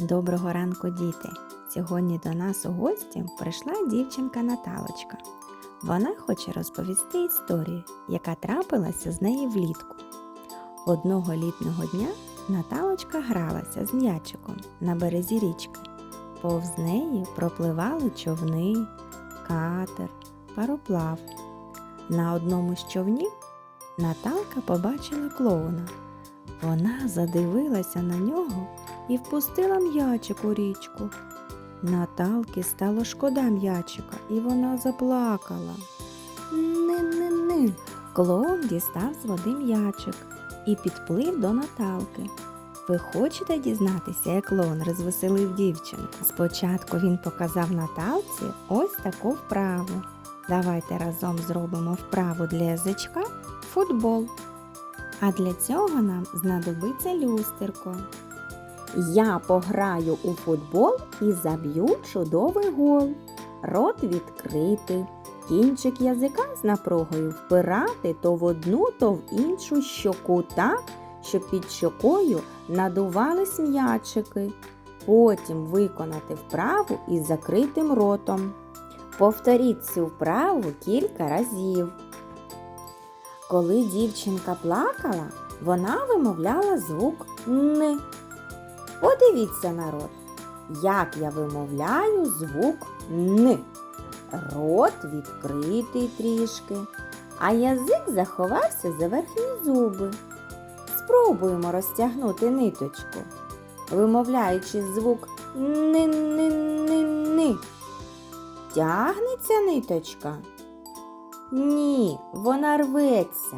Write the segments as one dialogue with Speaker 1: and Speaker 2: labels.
Speaker 1: Доброго ранку, діти! Сьогодні до нас у гості прийшла дівчинка Наталочка. Вона хоче розповісти історію, яка трапилася з нею влітку. Одного літнього дня Наталочка гралася з м'ячиком на березі річки. Повз неї пропливали човни, катер, пароплав. На одному з човнів Наталка побачила клоуна. Вона задивилася на нього і впустила м'ячик у річку. Наталки стало шкода м'ячика, і вона заплакала. Ни-ни-ни. Клоун дістав з води м'ячик і підплив до Наталки. Ви хочете дізнатися, як клоун розвеселив дівчинку? Спочатку він показав Наталці ось таку вправу. Давайте разом зробимо вправу для язичка футбол. А для цього нам знадобиться люстерко. Я пограю у футбол і заб'ю чудовий гол. Рот відкрити, кінчик язика з напругою впирати то в одну, то в іншу щоку так, щоб під щокою надувались м'ячики. Потім виконати вправу із закритим ротом. Повторіть цю вправу кілька разів. Коли дівчинка плакала, вона вимовляла звук Н. Подивіться, народ, як я вимовляю звук Н. Рот відкритий трішки, а язик заховався за верхні зуби. Спробуємо розтягнути ниточку, вимовляючи звук ни-ни-ни-ни. Тягнеться ниточка? Ні, вона рветься.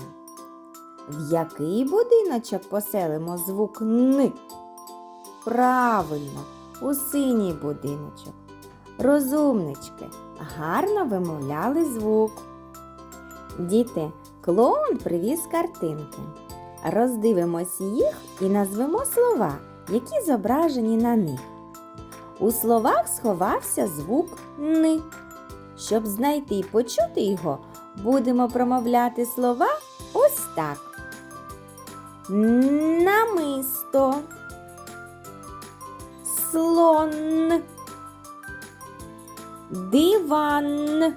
Speaker 1: В який будиночок поселимо звук Н? Правильно, у синій будиночок. Розумнички, гарно вимовляли звук. Діти, клоун привіз картинки. Роздивимось їх і назвемо слова, які зображені на них. У словах сховався звук Н. Щоб знайти і почути його, будемо промовляти слова ось так. Намисто слон, диван,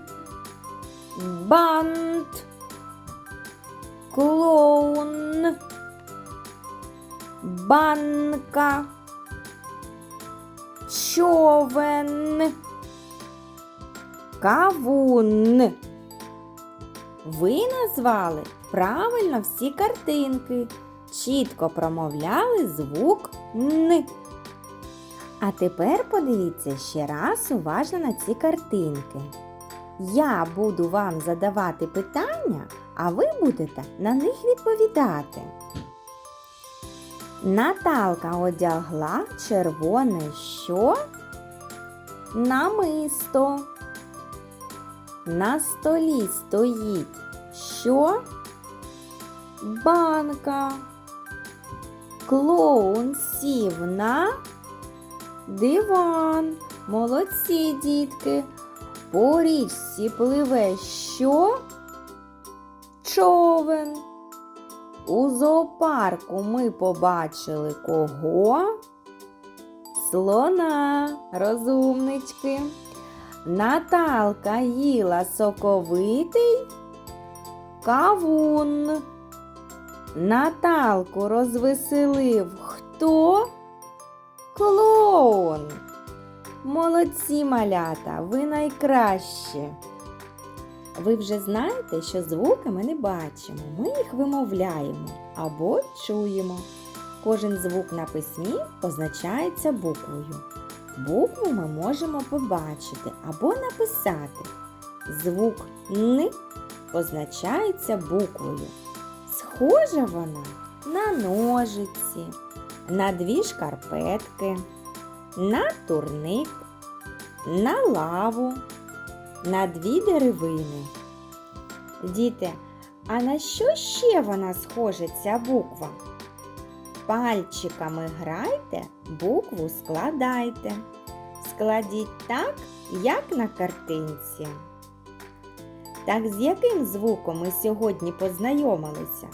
Speaker 1: бант, клоун, банка, човен, кавун. Ви назвали правильно всі картинки, чітко промовляли звук Н. А тепер подивіться ще раз уважно на ці картинки. Я буду вам задавати питання, а ви будете на них відповідати. Наталка одягла червоне що? Намисто. На столі стоїть що? Банка. Клоун сів на диван. Молодці, дітки. По річці пливе що? Човен. У зоопарку ми побачили кого? Слона, розумнички. Наталка їла соковитий кавун. Наталку розвеселив хто? Клоун. Молодці малята, ви найкращі. Ви вже знаєте, що звуки ми не бачимо. Ми їх вимовляємо або чуємо. Кожен звук на письмі позначається буквою. Букву ми можемо побачити або написати. Звук Н позначається буквою. Схожа вона на ножиці, на дві шкарпетки, на турник, на лаву, на дві деревини. Діти, а на що ще вона схожа ця буква? Пальчиками грайте, букву складайте. Складіть так, як на картинці. Так з яким звуком ми сьогодні познайомилися?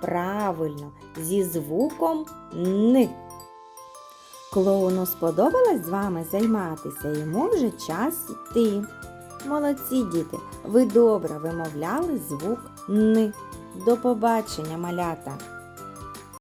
Speaker 1: Правильно, зі звуком Н. Клоуну сподобалось з вами займатися, йому вже час йти. Молодці діти, ви добре вимовляли звук Н. До побачення, малята!